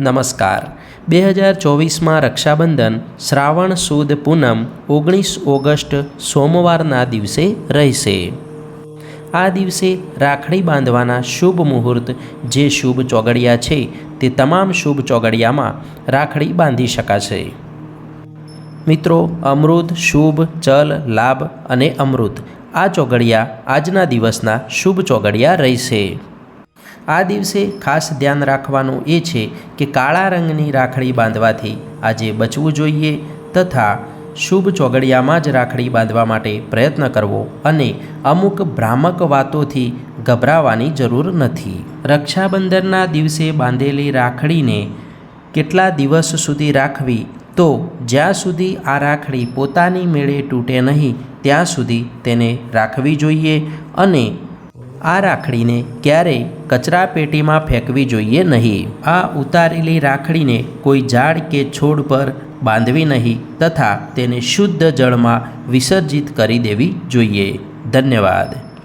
નમસ્કાર. બે હજાર ચોવીસમાં રક્ષાબંધન શ્રાવણ સુદ પૂનમ ઓગણીસ ઓગસ્ટ સોમવારના દિવસે રહેશે. આ દિવસે રાખડી બાંધવાના શુભ મુહૂર્ત જે શુભ ચોગડિયા છે તે તમામ શુભ ચોગડિયામાં રાખડી બાંધી શકાશે. મિત્રો, અમૃત, શુભ ચલ લાભ અને અમૃત આ ચોગડિયા આજના દિવસના શુભ ચોગડિયા રહેશે. આ દિવસે ખાસ ધ્યાન રાખવાનું એ છે કે કાળા રંગની રાખડી બાંધવાથી આજે બચવું જોઈએ તથા શુભ ચોગડિયામાં જ રાખડી બાંધવા માટે પ્રયત્ન કરવો અને અમુક ભ્રામક વાતોથી ગભરાવાની જરૂર નથી. રક્ષાબંધનના દિવસે બાંધેલી રાખડીને કેટલા દિવસ સુધી રાખવી? તો જ્યાં સુધી આ રાખડી પોતાની મેળે તૂટે નહીં, ત્યાં સુધી તેને રાખવી જોઈએ અને આ રાખડીને ક્યારેય કચરા પેટીમાં ફેંકવી જોઈએ નહીં. આ ઉતારેલી રાખડીને કોઈ ઝાડ કે છોડ પર બાંધવી નહીં તથા તેને શુદ્ધ જળમાં વિસર્જિત કરી દેવી જોઈએ. ધન્યવાદ.